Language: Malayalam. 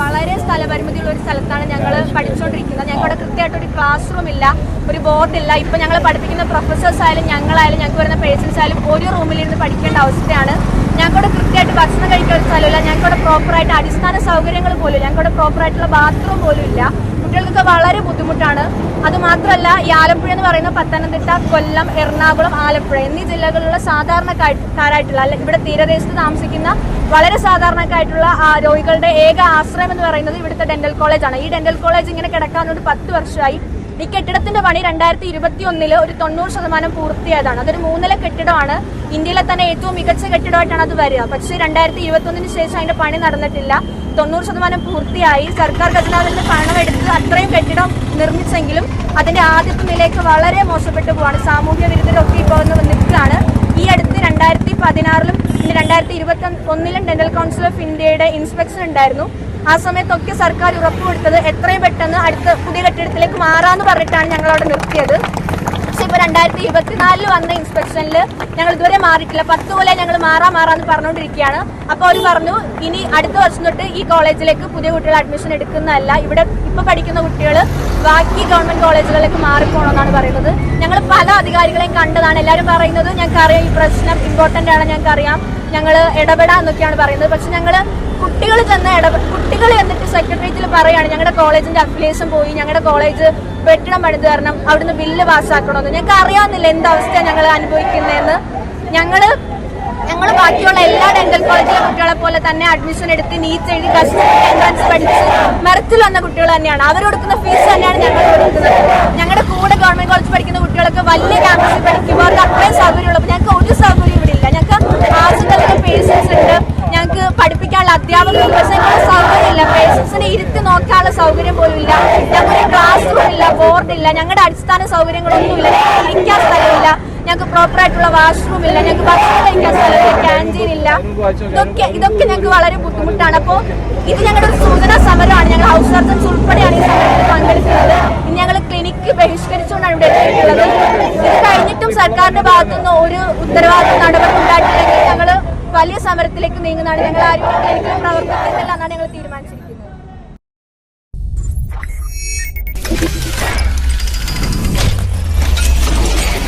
വളരെ സ്ഥലപരിമിതിയുള്ള ഒരു സ്ഥലത്താണ് ഞങ്ങൾ പഠിച്ചുകൊണ്ടിരിക്കുന്നത് ഞങ്ങളുടെ കൃത്യമായിട്ട് ഒരു ക്ലാസ് റൂം ഇല്ല ഒരു ബോർഡ് ഇല്ല. ഇപ്പൊ ഞങ്ങൾ പഠിപ്പിക്കുന്ന പ്രൊഫസേഴ്സ് ആയാലും ഞങ്ങളായാലും ഞങ്ങൾക്ക് വരുന്ന പേഴ്സൺസ് ആയാലും ഒരു റൂമിലിരുന്ന് പഠിക്കേണ്ട അവസ്ഥയാണ്. ഞങ്ങളുടെ കൃത്യമായിട്ട് ഭക്ഷണം കഴിക്കാൻ ഒരു സ്ഥലമില്ല. ഞങ്ങളുടെ പ്രോപ്പറായിട്ട് അടിസ്ഥാന സൗകര്യങ്ങൾ പോലും ഞങ്ങളുടെ പ്രോപ്പറായിട്ടുള്ള ബാത്റൂം പോലും ഇല്ല. കുട്ടികൾക്കൊക്കെ വളരെ ബുദ്ധിമുട്ടാണ്. അത് മാത്രമല്ല ഈ ആലപ്പുഴ എന്ന് പറയുന്ന പത്തനംതിട്ട കൊല്ലം എറണാകുളം ആലപ്പുഴ എന്നീ ജില്ലകളിലുള്ള സാധാരണക്കാരായിട്ടുള്ള അല്ലെ ഇവിടെ തീരദേശത്ത് താമസിക്കുന്ന വളരെ സാധാരണക്കാരായിട്ടുള്ള രോഗികളുടെ ഏക ആശ്രയം എന്ന് പറയുന്നത് ഇവിടുത്തെ ഡെന്റൽ കോളേജാണ് ഈ ഡെന്റൽ കോളേജ് ഇങ്ങനെ കിടക്കാൻ ഒരു പത്ത് വർഷമായി ഈ കെട്ടിടത്തിന്റെ പണി രണ്ടായിരത്തി ഇരുപത്തി ഒന്നിൽ ഒരു തൊണ്ണൂറ് ശതമാനം പൂർത്തിയായതാണ്. അതൊരു മൂന്നില കെട്ടിടമാണ്. ഇന്ത്യയിലെ തന്നെ ഏറ്റവും മികച്ച കെട്ടിടമായിട്ടാണ് അത് വരിക. പക്ഷേ രണ്ടായിരത്തി ഇരുപത്തി ഒന്നിന് ശേഷം അതിന്റെ പണി നടന്നിട്ടില്ല. തൊണ്ണൂറ് ശതമാനം പൂർത്തിയായി. സർക്കാർ ഖജനാവിന്റെ പണമെടുത്ത് അത്രയും കെട്ടിടം നിർമ്മിച്ചെങ്കിലും അതിന്റെ ആദ്യത്തെ നിലയ്ക്ക് വളരെ മോശപ്പെട്ടു പോവാണ്. സാമൂഹ്യ വിരുദ്ധരൊക്കെ ഇപ്പോൾ നിൽക്കുകയാണ്. ഈ അടുത്ത് രണ്ടായിരത്തി പതിനാറിലും രണ്ടായിരത്തി ഇരുപത്തി ഒന്നിലും ഡെന്റൽ കൗൺസിൽ ഓഫ് ഇന്ത്യയുടെ ഇൻസ്പെക്ഷൻ ഉണ്ടായിരുന്നു. ആ സമയത്തൊക്കെ സർക്കാർ ഉറപ്പുകൊടുത്തത് എത്രയും പെട്ടെന്ന് അടുത്ത പുതിയ കെട്ടിടത്തിലേക്ക് മാറാന്ന് പറഞ്ഞിട്ടാണ് ഞങ്ങൾ അവിടെ നിർത്തിയത്. പക്ഷെ ഇപ്പൊ രണ്ടായിരത്തി ഇരുപത്തിനാലിൽ വന്ന ഇൻസ്പെക്ഷനിൽ ഞങ്ങൾ ഇതുവരെ മാറിയിട്ടില്ല. പത്ത് കൊല്ലം ഞങ്ങൾ മാറാ മാറാന്ന് പറഞ്ഞുകൊണ്ടിരിക്കുകയാണ് അപ്പോൾ അവർ പറഞ്ഞു ഇനി അടുത്ത വർഷം തൊട്ട് ഈ കോളേജിലേക്ക് പുതിയ കുട്ടികൾ അഡ്മിഷൻ എടുക്കുന്നതല്ല. ഇവിടെ ഇപ്പൊ പഠിക്കുന്ന കുട്ടികൾ ബാക്കി ഗവൺമെന്റ് കോളേജുകളിലേക്ക് മാറിപ്പോണമെന്നാണ് പറയുന്നത്. ഞങ്ങൾ പല അധികാരികളെയും കണ്ടതാണ്. എല്ലാവരും പറയുന്നത് ഞങ്ങൾക്കറിയാം ഈ പ്രശ്നം ഇമ്പോർട്ടന്റ് ആണ് ഞങ്ങൾക്കറിയാം. ഞങ്ങൾ ഇടപെടാന്നൊക്കെയാണ് പറയുന്നത്. പക്ഷെ ഞങ്ങൾ കുട്ടികൾ തന്നെ ഇടപെ കുട്ടികൾ എന്നിട്ട് സെക്രട്ടേറിയറ്റിൽ പറയാണ് ഞങ്ങളുടെ കോളേജിന്റെ അഫിലിയേഷൻ പോയി ഞങ്ങളുടെ കോളേജ് വെട്ടിടം പണിത് കാരണം അവിടുന്ന് ബില്ല് പാസ്സാക്കണമെന്ന് ഞങ്ങൾക്ക് അറിയാവുന്നില്ല എന്ത് അവസ്ഥയാണ് ഞങ്ങൾ അനുഭവിക്കുന്നതെന്ന് ഞങ്ങൾ ഞങ്ങൾ ബാക്കിയുള്ള എല്ലാ ഡെന്റൽ കോളേജിലെ കുട്ടികളെ പോലെ തന്നെ അഡ്മിഷൻ എടുത്ത് നീറ്റ് എഴുതി എൻട്രൻസ് പഠിച്ച് മെറിറ്റിൽ വന്ന കുട്ടികൾ തന്നെയാണ്. അവർ കൊടുക്കുന്ന ഫീസ് തന്നെയാണ് ഞങ്ങൾ കൊടുക്കുന്നത്. ഞങ്ങളുടെ കൂടെ ഗവൺമെന്റ് കോളേജ് പഠിക്കുന്ന കുട്ടികൾക്ക് വലിയ ക്യാമ്പസിൽ പഠിക്കുമ്പോൾ അവർക്ക് അത്രയും സൗകര്യമുള്ളപ്പോൾ ഞങ്ങൾക്ക് ഒരു സൗകര്യം ഇവിടെ ഇല്ല. ഞങ്ങൾക്ക് ആശുപത്രിയിലെ പേഴ്സൺസ് ഉണ്ട്. ഞങ്ങൾക്ക് പഠിപ്പിക്കാനുള്ള അധ്യാപകർ പക്ഷേ പേഷ്യൻസിനെ ഇരുത്തി നോക്കാനുള്ള സൗകര്യം പോലും ഇല്ല. ഞങ്ങൾക്ക് ക്ലാസ് ഇല്ല ബോർഡ് ഇല്ല ഞങ്ങളുടെ അടിസ്ഥാന സൗകര്യങ്ങളൊന്നും ഇല്ല ഇരിക്കാൻ സ്ഥലമില്ല. ഞങ്ങൾക്ക് പ്രോപ്പർ ആയിട്ടുള്ള വാഷ്റൂം ഇല്ല. ഞങ്ങൾക്ക് ഭക്ഷണം കഴിക്കാൻ സ്ഥലമില്ല ക്യാന്റീൻ ഇല്ല. ഇതൊക്കെ ഇതൊക്കെ ഞങ്ങൾക്ക് വളരെ ബുദ്ധിമുട്ടാണ്. അപ്പോൾ ഇത് ഞങ്ങളുടെ ഒരു സൂചനാ സമരമാണ്. ഞങ്ങൾ ഹൗസ് സർജൻസ് ഉൾപ്പെടെയാണ് ഈ സമരത്തിൽ പങ്കെടുക്കുന്നത്. ഞങ്ങൾ ക്ലിനിക്ക് ബഹിഷ്കരിച്ചുകൊണ്ടാണ് ഇവിടെ എത്തിയിട്ടുള്ളത്. ഇത് കഴിഞ്ഞിട്ടും സർക്കാരിന്റെ ഭാഗത്തുനിന്ന് ഒരു ഉത്തരവാദിത്വ നടപടി ഉണ്ടായിട്ടില്ലെങ്കിൽ ഞങ്ങൾ വലിയ സമരത്തിലേക്ക് നീങ്ങുന്നതാണ് ഞങ്ങൾ ആരും ക്ലിനിക്കിൽ പ്രവർത്തിക്കുന്നില്ല എന്നാണ് ഞങ്ങൾ തീരുമാനിച്ചിരിക്കുന്നത്. Thank you.